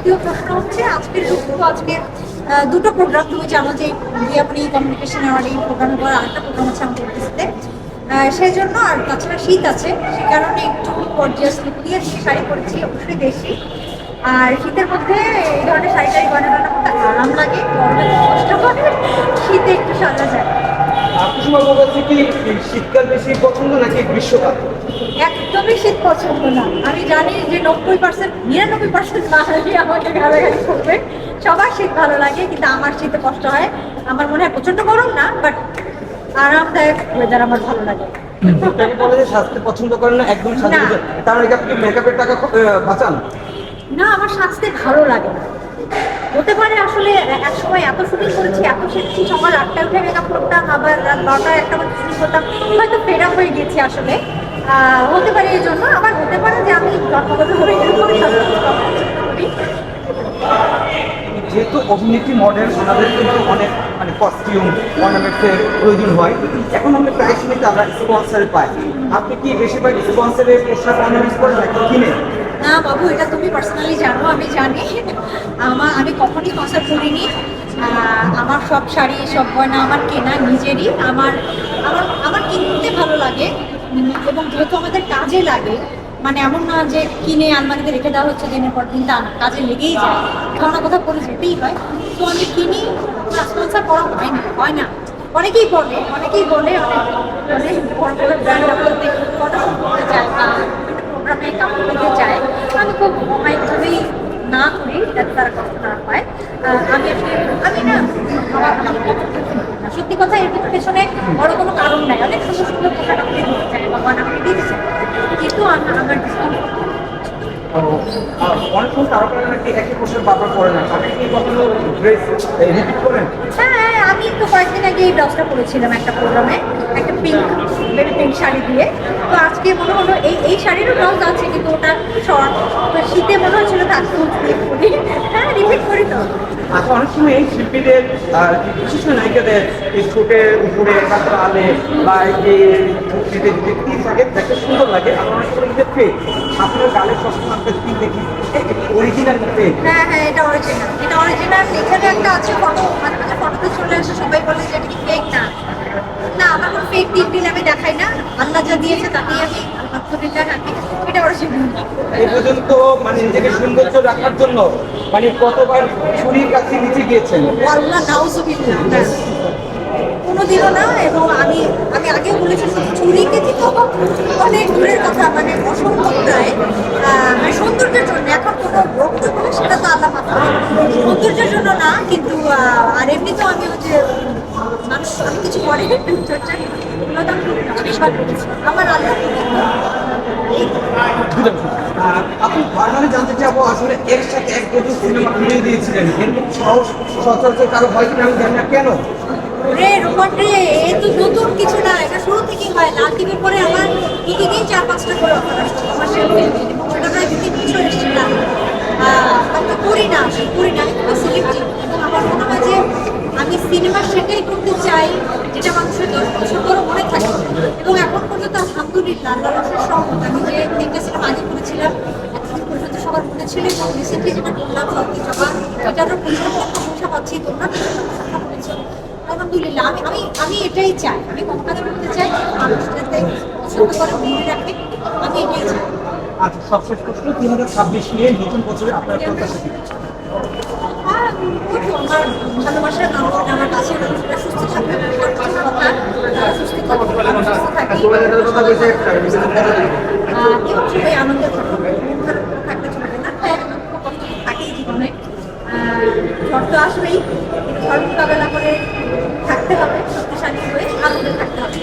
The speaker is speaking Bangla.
দ্বিতীয় প্রশ্ন হচ্ছে, আজকের লুক তো আজকে দুটো প্রোগ্রাম তুমি জানো যে বিয়াপনি কমিউনিকেশন অ্যাওয়ার্ড এই প্রোগ্রামের পর আরেকটা প্রোগ্রাম আছে আমাদের অফিসে সেই জন্য আর তাছাড়া শীত আছে, সে কারণে একটু গর্জিয়াস লুক দিয়ে শাড়ি পরেছি, অবশ্যই দেশি আর শীতের মধ্যে এই ধরনের শাড়ি টাড়ি মধ্যে আরাম লাগে গরমে কষ্ট করে, শীতে একটু সাজা যায়। কুসুমা বলছে কি শীতকাল বেশি পছন্দ নাকি গ্রীষ্মকাল? একদমই শীত পছন্দ না। আমি জানি যে নব্বই পার্সেন্ট নিরানব্বই পার্সেন্ট বাঙালি আমাকে গালাগালি করবে। সবার শীত ভালো লাগে কিন্তু আমার শীতে কষ্ট হয়। আমার মনে হয় প্রচণ্ড গরম না বাট আরামদায়ক ওয়েদার আমার ভালো লাগে। তাকে বলে যে সাজতে পছন্দ করেন না একদম সাজতে। তার মানে আপনি মেকআপের টাকা বাঁচান? না আমার সাজতে ভালো লাগে না। হতে পারে আসলে এক সময় এত শুটিং করেছি, এত সেরেছি সকাল আটটা উঠে মেকআপ করতাম আবার রাত বারোটা একটা মধ্যে শুটিং করতাম হয়তো ফেরা হয়ে গেছি আসলে। হতে পারে এই জন্য, আবার হতে পারে যে আমি যেহেতু অভিনেত্রী মডেল ওনাদের কিন্তু অনেক মানে কস্টিউম অর্নামেন্টসের প্রয়োজন হয়। এখন আমরা প্রায় সময়তে আমরা স্পন্সার পাই। আপনি কি বেশিরভাগ স্পন্সারের পোশাক অর্নামেন্টস করেন কিনে না বাবু, এটা তুমি পার্সোনালি জানো, আমি জানি। আমার আমি কখনই স্পন্সর করিনি। আমার সব শাড়ি, সব গয়না, আমার কেনা নিজেরই। আমার আমার আমার কিনতে ভালো লাগে। এবং যেহেতু আমাদের কাজে লাগে মানে এমন না যে কিনে আলমারিতে রেখে দেওয়া হচ্ছে দিনের পর দিন, তা কাজে লেগেই যায়। না কোথাও পরে যেতেই হয়। তো আমি কিনি স্পন্সর করা হয় না হয় না। অনেকেই বলে অনেকেই বলে, অনেক বড় ব্র্যান্ড আমাদের ফটো করতে চায় বা প্রোগ্রামে কাপড় পেতে চায় আমি খুব অমায়িকভাবেই না করি যাতে তারা কষ্ট না পায় আহ, আমি আসলে আমি না। সত্যি কথা এর পেছনে বড় কোনো কারণ নাই। অনেক সুন্দর সুন্দর পোশাক আপনি দিতে চাই বা গয়না দিতে চাই কিন্তু আমার আমার ডিসকাউন্ট অনেক সময় নাকি একই পোশাক বারবার পরে না। আপনি কি কখনো ড্রেস করেন? হ্যাঁ আমি তো কয়েকদিন আগে এই ব্লাউজটা পরেছিলাম একটা প্রোগ্রামে একটা পিঙ্ক বেবি পিঙ্ক শাড়ি দিয়ে। তো আজকে মনে হলো এই এই শাড়িরও ব্লাউজ আছে কিন্তু ওটা শর্ট তো শীতে মনে হচ্ছিল তার করি হ্যাঁ রিপিট করি তো। আচ্ছা অনেক সময় এই শিল্পীদের বিশেষ করে নায়িকাদের এই ছোটের উপরে কাঁচা আলে বা এই যে ঠোঁটের যে থাকে দেখতে সুন্দর লাগে। আর অনেক সময় কিন্তু ফেক আপনার গালে সবসময় আপনার তীর দেখি। অরিজিনাল ফেক হ্যাঁ হ্যাঁ এটা অরিজিনাল এটা অরিজিনাল এখানে একটা আছে ফটো মাঝে চলে আসে সবাই বলে যে এটা ফেক না? না আমার কোনো ফেক দিক দিন আমি দেখাই না। আল্লাহ যা দিয়েছে তাতেই আমি আলহামদুলিল্লাহ রাখি। এটা অরিজিনাল এই পর্যন্ত মানে নিজেকে সৌন্দর্য রাখার জন্য মানে কতবার ছুরির কাছে নিচে গিয়েছেন? আল্লাহ নাউজুবিল্লাহ। কোনোদিনও না এবং আমি আমি আগেও বলেছি চুরিকে কিন্তু অনেক দূরের কথা মানে অসম্ভব আহ, মানে সৌন্দর্যের জন্য এখন কোনো রোগ তো সেটা তো আল্লাহ সৌন্দর্যের জন্য না কিন্তু আহ, আর এমনিতেও আমি ওই যে কিছু করে চর্চা এগুলো তো আমার আপনি বারবারই জানতে চাবো আসলে এর এক বছর সিনেমা ফিরিয়ে দিয়েছিলেন সচরাচর কারও হয় কিনা আমি জানি না কেন রে রোবট রে, এ তো নতুন কিছু না, এটা শুরু থেকেই হয়। লাল টিভির পরে আমার মিটিংয়েই চার, পাঁচটা করে আমার সেলফি। সেটা প্রায় দু বছর এসছে না করি না। করি না সিলেক্টিভ এবং আমার মনে হয় যে আমি সিনেমা সেটাই করতে চাই যেটা মানুষের দশ বছর ধরে মনে থাকে। এবং এখন পর্যন্ত আলহামদুলিল্লাহ আল্লাহ রসের সহমত আমি যে তিনটা সিনেমা আগে করেছিলাম এখন পর্যন্ত সবার মনে ছিল এবং রিসেন্টলি যেটা করলাম সত্যি সবার এটারও প্রচুর প্রশংসা পাচ্ছি তোমরা। প্রশংসা করেছ আলহামদুলিল্লাহ আমি আমি আমি এটাই চাই। আমি কম কাজ করতে চাই মানুষ যাতে পছন্দ করে মনে রাখে আমি এটাই চাই। আচ্ছা সবশেষ প্রশ্ন দুই হাজার ছাব্বিশ নিয়ে নতুন বছরে আপনার প্রত্যাশা ভালোবাসার মানুষ আমার কাছে মানুষরা সুস্থ থাকবে সুস্থ থাকি এবং সবাই আনন্দ থাকতে চলবে না থাকেই জীবনে ঝড় তো আসবেই ঝড় মোকাবেলা করে থাকতে হবে শক্তিশালী হয়ে আনন্দে থাকতে হবে